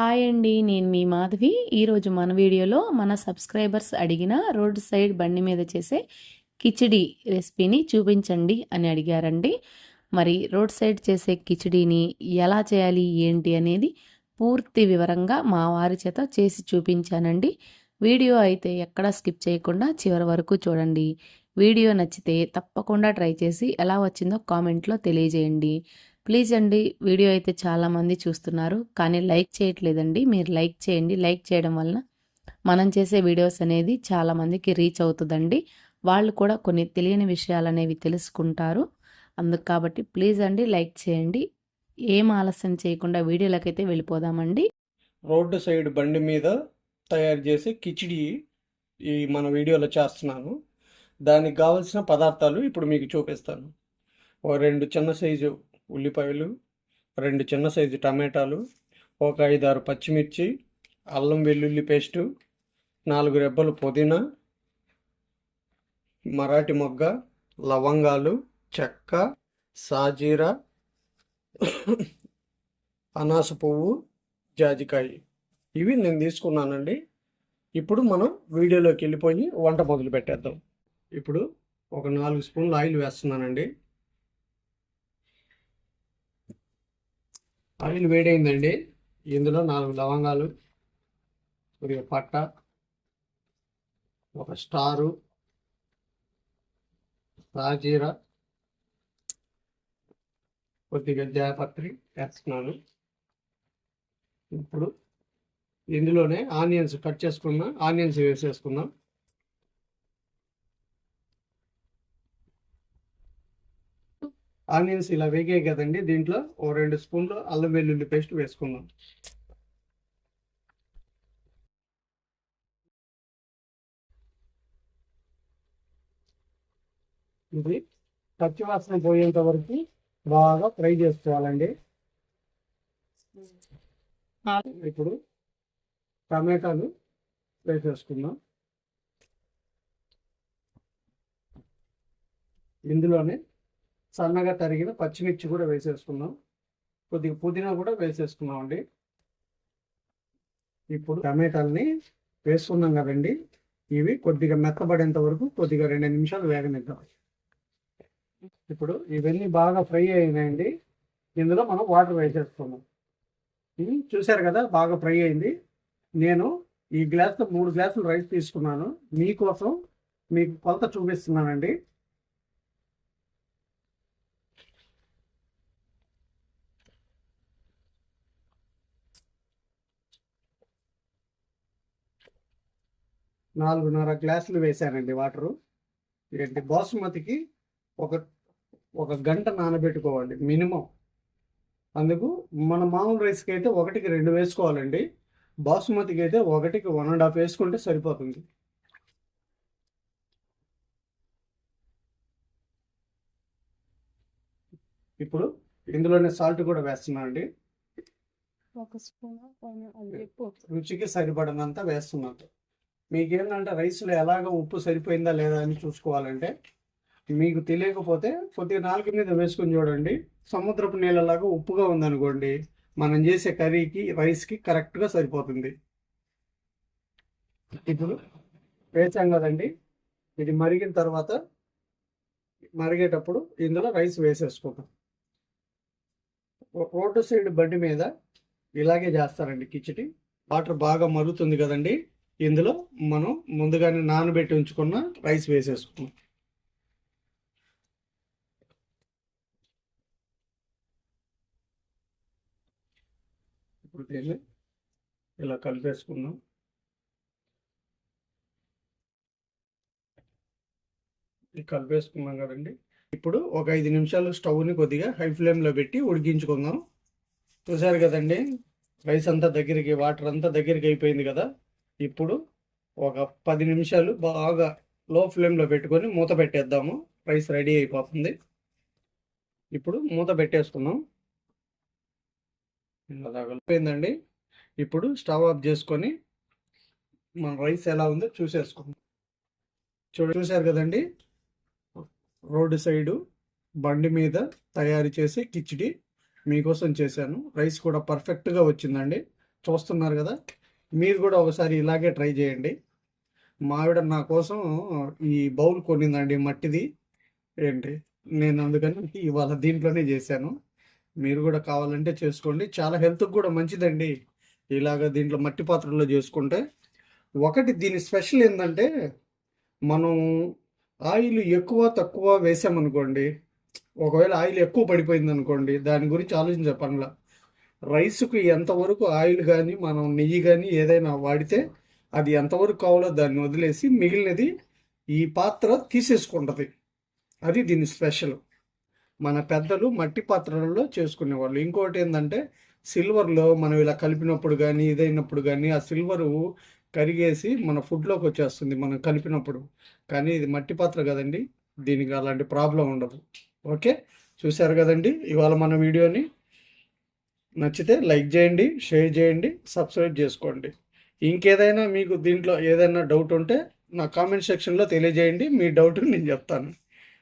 Hi అండి నేను మీ మాధవి. ఈరోజు మన వీడియోలో మన సబ్స్క్రైబర్స్ అడిగిన రోడ్ సైడ్ బండి మీద చేసే కిచిడి రెసిపీని చూపించండి అని అడిగారండి. మరి రోడ్ సైడ్ చేసే కిచిడీని ఎలా చేయాలి ఏంటి అనేది పూర్తి వివరంగా మా వారి చేత చేసి చూపించానండి. వీడియో అయితే ఎక్కడా స్కిప్ చేయకుండా చివరి వరకు చూడండి. వీడియో నచ్చితే తప్పకుండా ట్రై చేసి ఎలా వచ్చిందో కామెంట్లో తెలియజేయండి. ప్లీజ్ అండి వీడియో అయితే చాలామంది చూస్తున్నారు. కానీ లైక్ చేయట్లేదండి. మీరు లైక్ చేయండి. లైక్ చేయడం వలన మనం చేసే వీడియోస్ అనేది చాలామందికి రీచ్ అవుతుందండి. వాళ్ళు కూడా కొన్ని తెలియని విషయాలు అనేవి తెలుసుకుంటారు. అందుకు కాబట్టి ప్లీజ్ అండి లైక్ చేయండి. ఏం ఆలస్యం చేయకుండా వీడియోలకైతే వెళ్ళిపోదామండి. రోడ్డు సైడ్ బండి మీద తయారు చేసే కిచిడి ఈ మన వీడియోలో చేస్తున్నాను. దానికి కావలసిన పదార్థాలు ఇప్పుడు మీకు చూపిస్తాను. ఓ రెండు చిన్న సైజు ఉల్లిపాయలు రెండు చిన్న సైజు టమాటాలు ఒక ఐదారు పచ్చిమిర్చి అల్లం వెల్లుల్లి పేస్టు నాలుగు రెబ్బలు పుదీనా మరాఠీ మొగ్గ లవంగాలు చెక్క సాజీరా అనాస పువ్వు జాజికాయ. ఇవి నేను తీసుకున్నానండి. ఇప్పుడు మనం వీడియోలోకి వెళ్ళిపోయి వంట మొదలు పెట్టేద్దాం ఇప్పుడు ఒక నాలుగు స్పూన్లు ఆయిల్ వేస్తున్నానండి. ఆయిల్ వేడైందండి. ఇందులో నాలుగు లవంగాలు కొద్దిగా పట్ట ఒక స్టారు రాజీరా కొద్దిగా జాపత్రి వేస్తున్నాను. ఇప్పుడు ఇందులోనే ఆనియన్స్ కట్ చేసుకున్న ఆనియన్స్ వేసేసుకుందాం. ఆనియన్స్ ఇలా వేగాయి కదండి దీంట్లో ఓ రెండు స్పూన్లు అల్లం వెల్లుల్లి పేస్ట్ వేసుకుందాం. ఇది పచ్చివాసన పోయేంత వరకు బాగా ఫ్రై చేసుకోవాలండి. ఇప్పుడు టమాటాలు వేసేసుకుందాం ఇందులోనే సన్నగా తరిగిన పచ్చిమిర్చి కూడా వేసేసుకుందాం. కొద్దిగా పుదీనా కూడా వేసేసుకున్నాం అండి ఇప్పుడు టమాటాలని వేసుకున్నాం కదండి. ఇవి కొద్దిగా మెత్తబడేంత వరకు కొద్దిగా రెండు నిమిషాలు వేగనిద్దాం. ఇప్పుడు ఇవన్నీ బాగా ఫ్రై అయినాయండి. ఇందులో మనం వాటర్ వేసేసుకున్నాం ఇది చూశారు కదా బాగా ఫ్రై అయింది. నేను ఈ గ్లాస్తో మూడు గ్లాసులు రైస్ తీసుకున్నాను. మీకోసం మీకు కొలత చూపిస్తున్నానండి. నాలుగున్నర గ్లాసులు వేసానండి వాటరు. ఏంటి బాసుమతికి ఒక ఒక గంట నానబెట్టుకోవాలి మినిమం. అందుకు మన మామూలు రైస్కి అయితే ఒకటికి రెండు వేసుకోవాలండి. బాసుమతికి అయితే ఒకటికి వన్ అండ్ హాఫ్ వేసుకుంటే సరిపోతుంది. ఇప్పుడు ఇందులోనే సాల్ట్ కూడా వేస్తున్నా అండి ఒక స్పూన్ రుచికి సరిపడినంత వేస్తున్నాను. మీకు ఏంటంటే రైస్లో ఎలాగ ఉప్పు సరిపోయిందా లేదా అని చూసుకోవాలంటే మీకు తెలియకపోతే కొద్దిగా నాలుగు మీద వేసుకొని చూడండి. సముద్రపు నీళ్ళలాగా ఉప్పుగా ఉందనుకోండి మనం చేసే కర్రీకి రైస్కి కరెక్ట్గా సరిపోతుంది. ఇప్పుడు వేసాం కదండి. ఇది మరిగిన తర్వాత మరిగేటప్పుడు ఇందులో రైస్ వేసేసుకుంటాం రోడ్డు సైడ్ బండి మీద ఇలాగే చేస్తారండి కిచిడి. వాటర్ బాగా మరుగుతుంది కదండి. ఇందులో మనం ముందుగానే నానబెట్టి ఉంచుకున్న రైస్ వేసేసుకున్నాం ఇప్పుడు దీన్ని ఇలా కలిపేసుకుందాం. ఇది కలిపేసుకున్నాం కదండి. ఇప్పుడు ఒక ఐదు నిమిషాలు స్టవ్ని కొద్దిగా హై ఫ్లేమ్లో పెట్టి ఉడికించుకుందాం. చూసారు కదండి రైస్ అంతా దగ్గరికి వాటర్ అంతా దగ్గరికి అయిపోయింది కదా. ఇప్పుడు ఒక పది నిమిషాలు బాగా లో ఫ్లేమ్లో పెట్టుకొని మూత పెట్టేద్దాము. రైస్ రెడీ అయిపోతుంది. ఇప్పుడు మూత పెట్టేసుకుందాం. అయిపోయిందండి ఇప్పుడు స్టవ్ ఆఫ్ చేసుకొని మన రైస్ ఎలా ఉందో చూసేసుకుందాం. చూడ చూశారు కదండి? రోడ్డు సైడు బండి మీద తయారు చేసి కిచిడి మీకోసం చేశాను. రైస్ కూడా పర్ఫెక్ట్గా వచ్చిందండి. చూస్తున్నారు కదా? మీరు కూడా ఒకసారి ఇలాగే ట్రై చేయండి. మా ఆవిడ నా కోసం ఈ బౌల్ కొనిందండి మట్టిది. ఏంటి? నేను అందుకని ఇవాళ దీంట్లోనే చేశాను. మీరు కూడా కావాలంటే చేసుకోండి. చాలా హెల్త్కి కూడా మంచిదండి ఇలాగ దీంట్లో మట్టి పాత్రలో చేసుకుంటే. ఒకటి దీని స్పెషల్ ఏంటంటే మనం ఆయిల్ ఎక్కువ తక్కువ వేసామనుకోండి ఒకవేళ ఆయిల్ ఎక్కువ పడిపోయింది అనుకోండి దాని గురించి ఆలోచించే పనుల. రైస్కు ఎంతవరకు ఆయిల్ కానీ మనం నెయ్యి కానీ ఏదైనా వాడితే అది ఎంతవరకు కావాలో దాన్ని వదిలేసి మిగిలినది ఈ పాత్ర తీసేసుకుంటుంది. అది దీని స్పెషల్. మన పెద్దలు మట్టి పాత్రలలో చేసుకునేవాళ్ళు. ఇంకోటి ఏంటంటే సిల్వర్లో మనం ఇలా కలిపినప్పుడు కానీ ఇదైనప్పుడు కానీ ఆ సిల్వరు కరిగేసి మన ఫుడ్లోకి వచ్చేస్తుంది మనం కలిపినప్పుడు. కానీ ఇది మట్టి పాత్ర కదండి దీనికి అలాంటి ప్రాబ్లం ఉండదు. ఓకే? చూశారు కదండి? ఇవాళ మన వీడియోని నచ్చితే లైక్ చేయండి షేర్ చేయండి సబ్స్క్రైబ్ చేసుకోండి. ఇంకేదైనా మీకు దీంట్లో ఏదైనా డౌట్ ఉంటే నా కామెంట్ సెక్షన్లో తెలియజేయండి మీ డౌట్ నేను చెప్తాను.